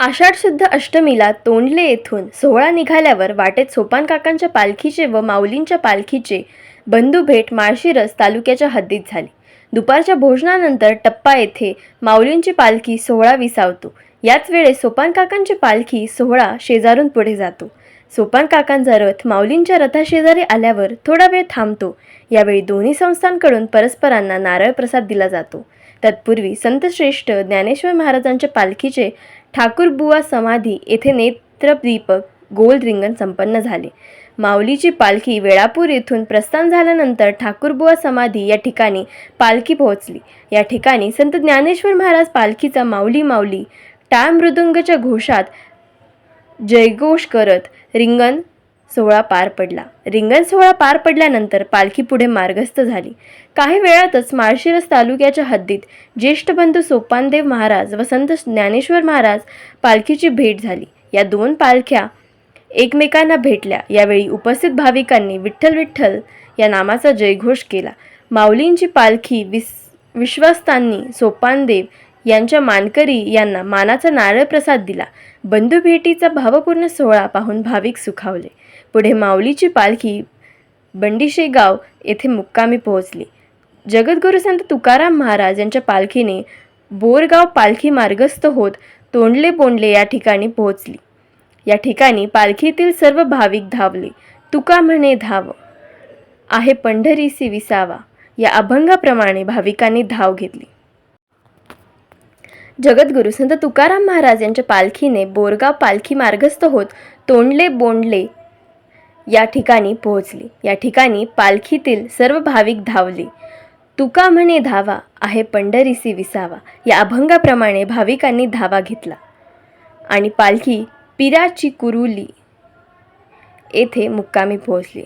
आषाढ शुद्ध अष्टमीला तोंडले येथून सोहळा निघाल्यावर वाटेत सोपान काकांच्या पालखीचे व माऊलींच्या पालखीचे बंधुभेट माळशिरस तालुक्याच्या हद्दीत झाली. दुपारच्या भोजनानंतर टप्पा येथे माऊलींची पालखी सोहळा विसावतो. याच वेळेस सोपान काकांची पालखी सोहळा शेजारून पुढे जातो. सोपान काकांचा रथ माऊलींच्या रथाशेजारी आल्यावर थोडा वेळ थांबतो. यावेळी दोन्ही संस्थांकडून परस्परांना नारळ प्रसाद दिला जातो. तत्पूर्वी संतश्रेष्ठ ज्ञानेश्वर महाराजांच्या पालखीचे ठाकूरबुवा समाधी येथे नेत्रदीपक गोल रिंगण संपन्न झाले. माऊलीची पालखी वेळापूर येथून प्रस्थान झाल्यानंतर ठाकूरबुवा समाधी या ठिकाणी पालखी पोहोचली. या ठिकाणी संत ज्ञानेश्वर महाराज पालखीचा माऊली माऊली टाळ मृदुंगच्या घोषात जयघोष करत रिंगण सोहळा पार पडला. रिंगण सोहळा पार पडल्यानंतर पालखी पुढे मार्गस्थ झाली. काही वेळातच माळशिरस तालुक्याच्या हद्दीत ज्येष्ठ बंधू सोपानदेव महाराज व संत ज्ञानेश्वर महाराज पालखीची भेट झाली. या दोन पालख्या एकमेकांना भेटल्या. यावेळी उपस्थित भाविकांनी विठ्ठल विठ्ठल या नामाचा जयघोष केला. माऊलींची पालखी विस विश्वस्तांनी सोपानदेव यांच्या मानकरी यांना मानाचा नारळ प्रसाद दिला बंधुभेटीचा भावपूर्ण सोहळा पाहून भाविक सुखावले. पुढे माऊलीची पालखी बंडिशेगाव येथे मुक्कामी पोहोचली. जगद्गुरू संत तुकाराम महाराज यांच्या पालखीने बोरगाव पालखी मार्गस्थ होत तोंडले बोंडले या ठिकाणी पोहोचली. या ठिकाणी पालखीतील सर्व भाविक धावले. तुका म्हणे धाव. आहे पंढरीसी विसावा. या अभंगाप्रमाणे भाविकांनी धाव घेतली. जगद्गुरू संत तुकाराम महाराज यांच्या पालखीने बोरगाव पालखी मार्गस्थ होत तोंडले बोंडले या ठिकाणी पोहोचली. या ठिकाणी पालखीतील सर्व भाविक धावले. तुका म्हणे धावा आहे पंढरीसी विसावा. या अभंगाप्रमाणे भाविकांनी धावा घेतला. आणि पालखी पिराची कुरुली येथे मुक्कामी पोहोचली.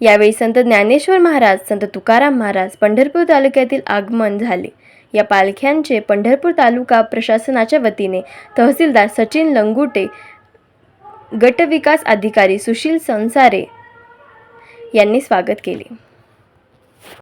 यावेळी संत ज्ञानेश्वर महाराज संत तुकाराम महाराज पंढरपूर तालुक्यातील आगमन झाले. या पालख्यांचे पंढरपूर तालुका प्रशासनाच्या वतीने तहसीलदार सचिन लंगुटे गटविकास अधिकारी सुशील संसारे यांनी स्वागत केले.